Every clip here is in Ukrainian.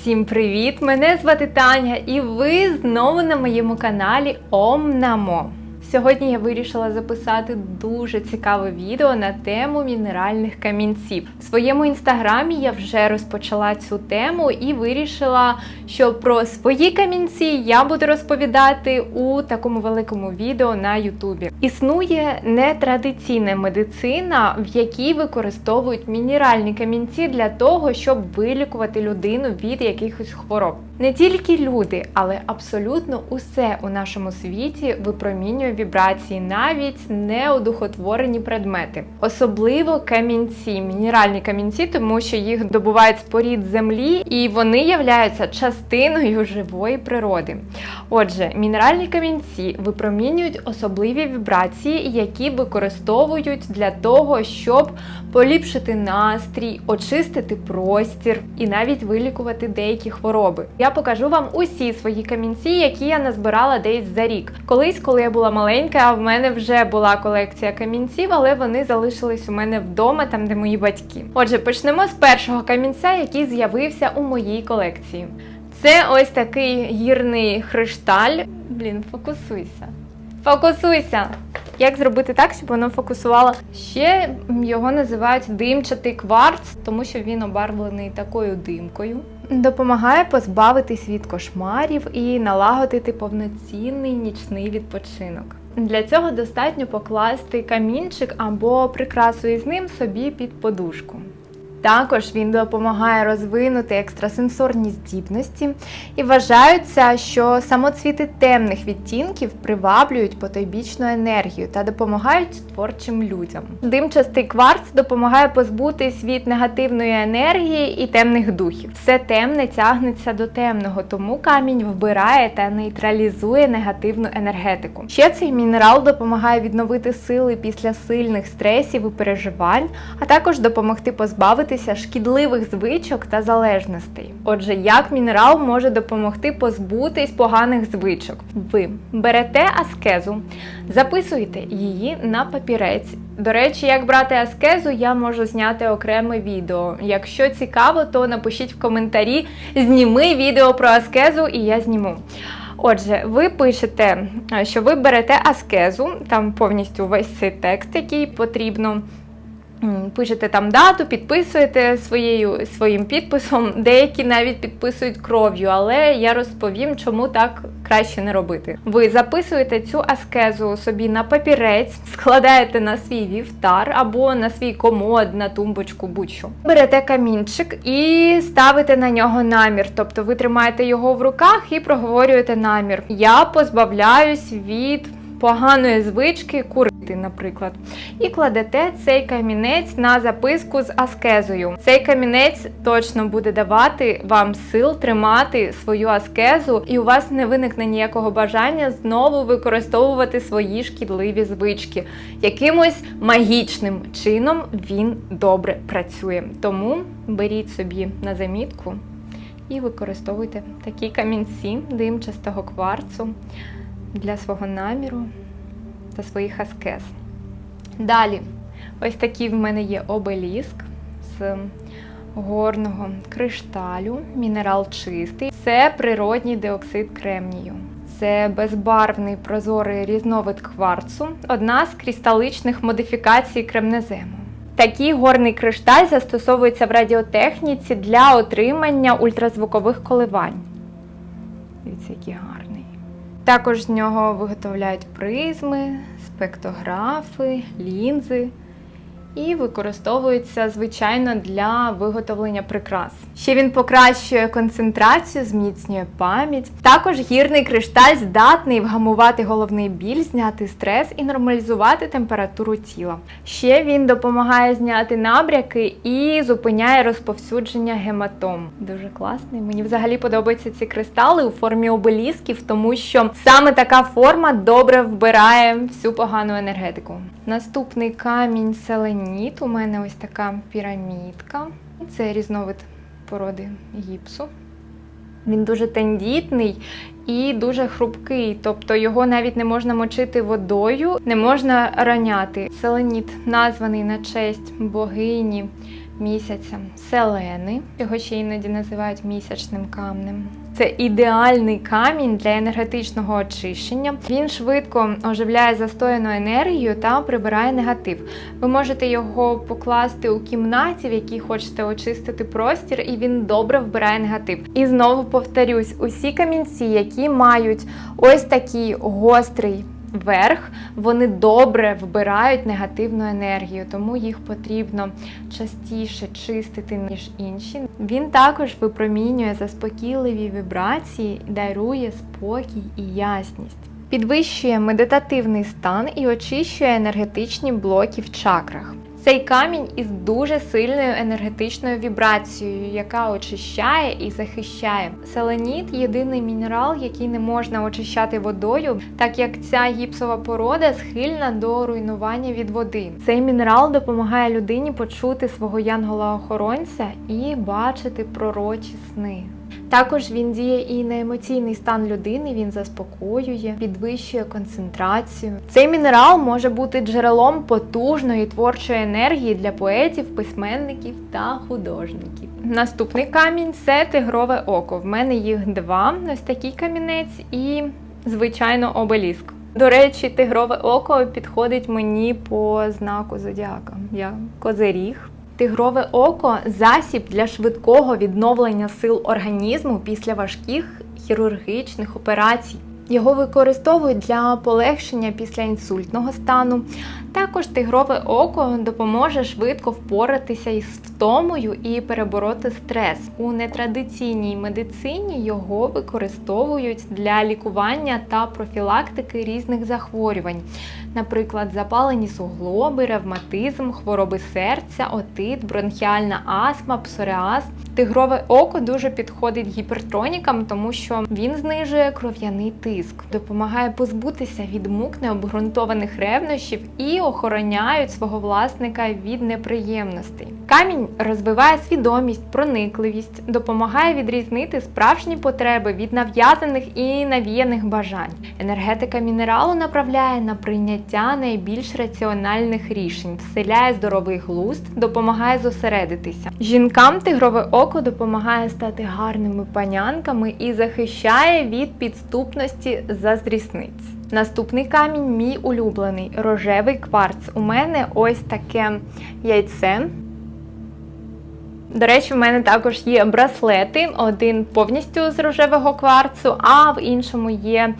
Всім привіт! Мене звати Таня, і ви знову на моєму каналі Омнамо. Сьогодні я вирішила записати дуже цікаве відео на тему мінеральних камінців. В своєму інстаграмі я вже розпочала цю тему і вирішила, що про свої камінці я буду розповідати у такому великому відео на Ютубі. Існує нетрадиційна медицина, в якій використовують мінеральні камінці для того, щоб вилікувати людину від якихось хвороб. Не тільки люди, але абсолютно усе у нашому світі випромінює вібрації, навіть неодухотворені предмети, особливо камінці, мінеральні камінці, тому що їх добувають з порід землі, і вони являються частиною живої природи. Отже, мінеральні камінці випромінюють особливі вібрації, які використовують для того, щоб поліпшити настрій, очистити простір і навіть вилікувати деякі хвороби. Я покажу вам усі свої камінці, які я назбирала десь за рік. Колись, коли я була маленька, в мене вже була колекція камінців, але вони залишились у мене вдома, там де мої батьки. Отже, почнемо з першого камінця, який з'явився у моїй колекції. Це ось такий гірний хришталь. Блін, фокусуйся. Фокусуйся! Як зробити так, щоб воно фокусувало? Ще його називають димчатий кварц, тому що він обарвлений такою димкою. Допомагає позбавитись від кошмарів і налагодити повноцінний нічний відпочинок. Для цього достатньо покласти камінчик або прикрасу із ним собі під подушку. Також він допомагає розвинути екстрасенсорні здібності і вважаються, що самоцвіти темних відтінків приваблюють потойбічну енергію та допомагають творчим людям. Димчастий кварц допомагає позбутись від негативної енергії і темних духів. Все темне тягнеться до темного, тому камінь вбирає та нейтралізує негативну енергетику. Ще цей мінерал допомагає відновити сили після сильних стресів і переживань, а також допомогти позбавитися шкідливих звичок та залежностей. Отже, як мінерал може допомогти позбутись поганих звичок? Ви берете аскезу, записуєте її на папірець. До речі, як брати аскезу, я можу зняти окреме відео. Якщо цікаво, то напишіть в коментарі, зніми відео про аскезу, і я зніму. Отже, ви пишете, що ви берете аскезу, там повністю весь цей текст, який потрібно. Пишете там дату, підписуєте своєю, своїм підписом. Деякі навіть підписують кров'ю, але я розповім, чому так краще не робити. Ви записуєте цю аскезу собі на папірець, складаєте на свій вівтар або на свій комод, на тумбочку, будь-що. Берете камінчик і ставите на нього намір. Тобто ви тримаєте його в руках і проговорюєте намір. Я позбавляюсь від поганої звички курити, наприклад. І кладете цей камінець на записку з аскезою. Цей камінець точно буде давати вам сил тримати свою аскезу, і у вас не виникне ніякого бажання знову використовувати свої шкідливі звички. Якимось магічним чином він добре працює. Тому беріть собі на замітку і використовуйте такі камінці димчастого кварцу для свого наміру та своїх аскез. Далі, ось такий в мене є обеліск з горного кришталю, мінерал чистий. Це природній диоксид кремнію. Це безбарвний прозорий різновид кварцу, одна з кристаличних модифікацій кремнезему. Такий горний кришталь застосовується в радіотехніці для отримання ультразвукових коливань. Дивіться, який гарний. Також з нього виготовляють призми, спектографи, лінзи і використовується, звичайно, для виготовлення прикрас. Ще він покращує концентрацію, зміцнює пам'ять. Також гірний кришталь здатний вгамувати головний біль, зняти стрес і нормалізувати температуру тіла. Ще він допомагає зняти набряки і зупиняє розповсюдження гематом. Дуже класний. Мені взагалі подобаються ці кристали у формі обелісків, тому що саме така форма добре вбирає всю погану енергетику. Наступний камінь селеніт. У мене ось така пірамідка. Це різновид породи гіпсу. Він дуже тендітний і дуже хрупкий, тобто його навіть не можна мочити водою, не можна раняти. Селеніт названий на честь богині місяця селени, його ще іноді називають місячним камнем. Це ідеальний камінь для енергетичного очищення. Він швидко оживляє застояну енергію та прибирає негатив. Ви можете його покласти у кімнаті, в якій хочете очистити простір, і він добре вбирає негатив. І знову повторюсь: усі камінці, які мають ось такий гострий верх, вони добре вбирають негативну енергію, тому їх потрібно частіше чистити, ніж інші. Він також випромінює заспокійливі вібрації, дарує спокій і ясність. Підвищує медитативний стан і очищує енергетичні блоки в чакрах. Цей камінь із дуже сильною енергетичною вібрацією, яка очищає і захищає. Селеніт єдиний мінерал, який не можна очищати водою, так як ця гіпсова порода схильна до руйнування від води. Цей мінерал допомагає людині почути свого янгола-охоронця і бачити пророчі сни. Також він діє і на емоційний стан людини, він заспокоює, підвищує концентрацію. Цей мінерал може бути джерелом потужної творчої енергії для поетів, письменників та художників. Наступний камінь це тигрове око. В мене їх два: ось такий камінець і, звичайно, обеліск. До речі, тигрове око підходить мені по знаку зодіака. Я козиріг. Тигрове око засіб для швидкого відновлення сил організму після важких хірургічних операцій. Його використовують для полегшення після інсультного стану. Також тигрове око допоможе швидко впоратися із втомою і перебороти стрес. У нетрадиційній медицині його використовують для лікування та профілактики різних захворювань, наприклад, запалені суглоби, ревматизм, хвороби серця, отит, бронхіальна астма, псоріаз. Тигрове око дуже підходить гіпертронікам, тому що він знижує кров'яний тиск, допомагає позбутися від мук необґрунтованих ревнощів і охороняють свого власника від неприємностей. Камінь розвиває свідомість, проникливість, допомагає відрізнити справжні потреби від нав'язаних і навіяних бажань. Енергетика мінералу направляє на прийняття найбільш раціональних рішень, вселяє здоровий глузд, допомагає зосередитися. Жінкам тигрове око допомагає стати гарними панянками і захищає від підступності заздрісниць. Наступний камінь мій улюблений рожевий кварц. У мене ось таке яйце. До речі, в мене також є браслети, один повністю з рожевого кварцу, а в іншому є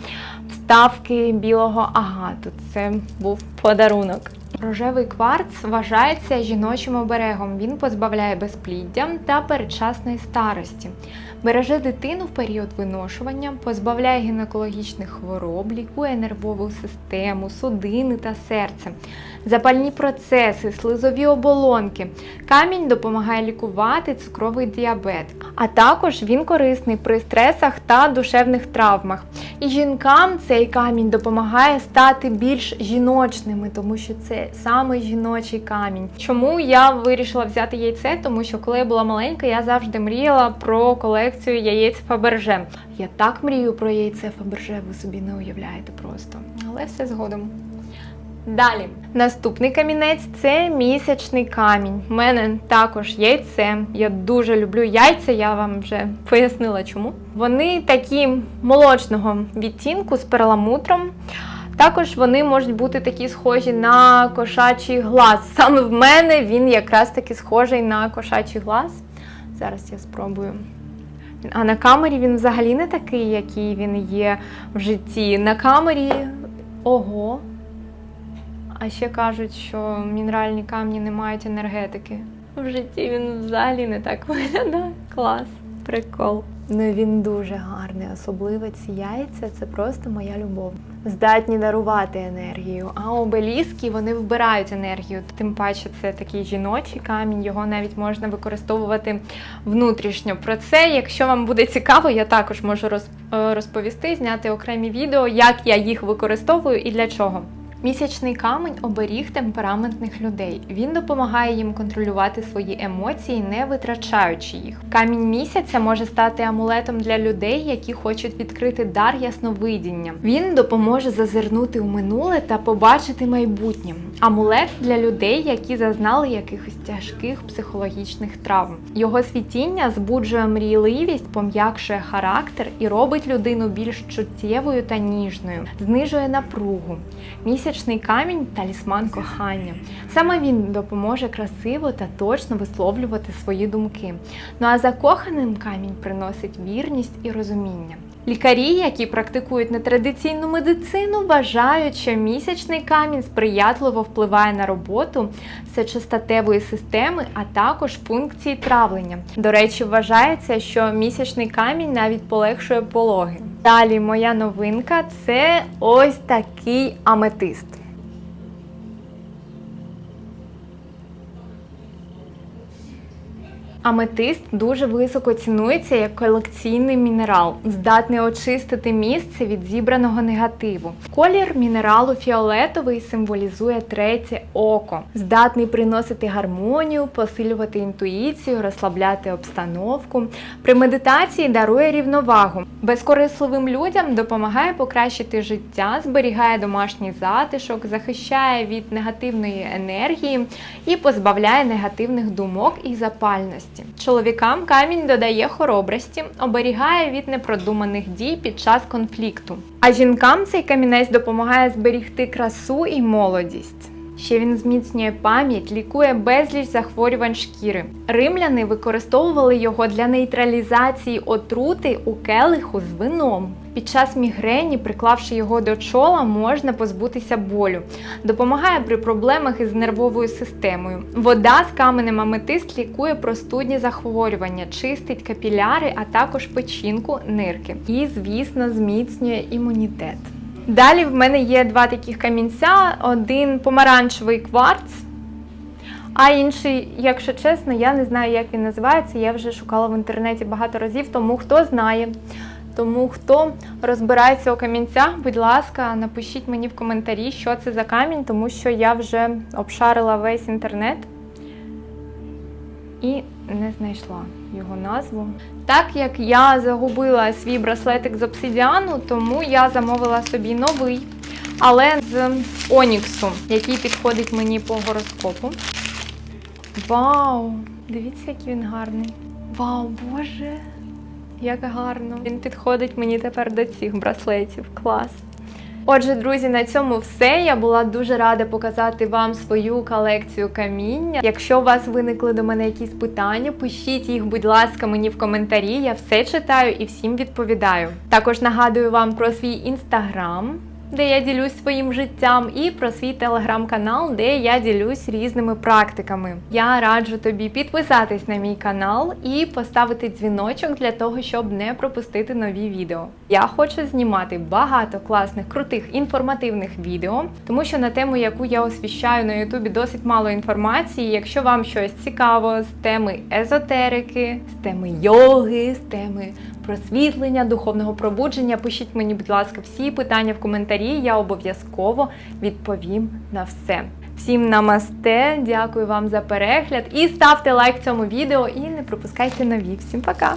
вставки білого агату. Це був подарунок. Рожевий кварц вважається жіночим оберегом. Він позбавляє безпліддя та передчасної старості, береже дитину в період виношування, позбавляє гінекологічних хвороб, лікує нервову систему, судини та серце, запальні процеси, слизові оболонки. Камінь допомагає лікувати цукровий діабет, а також він корисний при стресах та душевних травмах. І жінкам цей камінь допомагає стати більш жіночними, тому що це саме жіночий камінь. Чому я вирішила взяти яйце? Тому що коли я була маленька, я завжди мріяла про колекцію яєць Фаберже. Я так мрію про яйце Фаберже, ви собі не уявляєте просто. Але все згодом. Далі, наступний камінець це місячний камінь. У мене також яйце. Я дуже люблю яйця, я вам вже пояснила чому. Вони такі молочного відтінку з перламутром. Також вони можуть бути такі схожі на кошачий глаз. Саме в мене він якраз таки схожий на кошачий глаз. Зараз я спробую. А на камері він взагалі не такий, який він є в житті. На камері ого. А ще кажуть, що мінеральні камні не мають енергетики. В житті він взагалі не так виглядає. Клас, прикол. Ну він дуже гарний, особливо ці яйця це просто моя любов. Здатні дарувати енергію, а обеліски вони вбирають енергію. Тим паче це такий жіночий камінь, його навіть можна використовувати внутрішньо. Про це, якщо вам буде цікаво, я також можу е, розповісти, зняти окремі відео, як я їх використовую і для чого. Місячний камень оберіг темпераментних людей. Він допомагає їм контролювати свої емоції, не витрачаючи їх. Камінь місяця може стати амулетом для людей, які хочуть відкрити дар ясновидіння. Він допоможе зазирнути у минуле та побачити майбутнє. Амулет для людей, які зазнали якихось тяжких психологічних травм. Його світіння збуджує мрійливість, пом'якшує характер і робить людину більш чуттєвою та ніжною, знижує напругу. Місячний камінь талісман кохання. Саме він допоможе красиво та точно висловлювати свої думки. Ну а закоханим камінь приносить вірність і розуміння. Лікарі, які практикують нетрадиційну медицину, вважають, що місячний камінь сприятливо впливає на роботу сечостатевої системи, а також функції травлення. До речі, вважається, що місячний камінь навіть полегшує пологи. Далі моя новинка це ось такий аметист. Аметист дуже високо цінується як колекційний мінерал, здатний очистити місце від зібраного негативу. Колір мінералу фіолетовий символізує третє око, здатний приносити гармонію, посилювати інтуїцію, розслабляти обстановку. При медитації дарує рівновагу. Безкорисливим людям допомагає покращити життя, зберігає домашній затишок, захищає від негативної енергії і позбавляє негативних думок і запальності. Чоловікам камінь додає хоробрості, оберігає від непродуманих дій під час конфлікту. А жінкам цей камінець допомагає зберігти красу і молодість. Ще він зміцнює пам'ять, лікує безліч захворювань шкіри. Римляни використовували його для нейтралізації отрути у келиху з вином. Під час мігрені, приклавши його до чола, можна позбутися болю. Допомагає при проблемах із нервовою системою. Вода з каменем аметист лікує простудні захворювання, чистить капіляри, а також печінку, нирки. І, звісно, зміцнює імунітет. Далі в мене є два таких камінця: один помаранчевий кварц, а інший, якщо чесно, я не знаю, як він називається. Я вже шукала в інтернеті багато разів, тому хто знає. Тому хто розбирається у камінцях, будь ласка, напишіть мені в коментарі, що це за камінь, тому що я вже обшарила весь інтернет і не знайшла його назву. Так як я загубила свій браслетик з обсидіану, тому я замовила собі новий, але з Оніксу, який підходить мені по гороскопу. Вау! Дивіться, який він гарний. Вау, Боже! Як гарно! Він підходить мені тепер до цих браслетів. Клас! Отже, друзі, на цьому все. Я була дуже рада показати вам свою колекцію каміння. Якщо у вас виникли до мене якісь питання, пишіть їх, будь ласка, мені в коментарі. Я все читаю і всім відповідаю. Також нагадую вам про свій інстаграм. Де я ділюсь своїм життям, і про свій телеграм-канал, де я ділюсь різними практиками. Я раджу тобі підписатись на мій канал і поставити дзвіночок для того, щоб не пропустити нові відео. Я хочу знімати багато класних, крутих, інформативних відео, тому що на тему, яку я освіщаю на Ютубі, досить мало інформації. Якщо вам щось цікаво з теми езотерики, з теми йоги, з теми просвітлення, духовного пробудження, пишіть мені, будь ласка, всі питання в коментарі. Я обов'язково відповім на все. Всім намасте, дякую вам за перегляд і ставте лайк цьому відео і не пропускайте нові. Всім пока!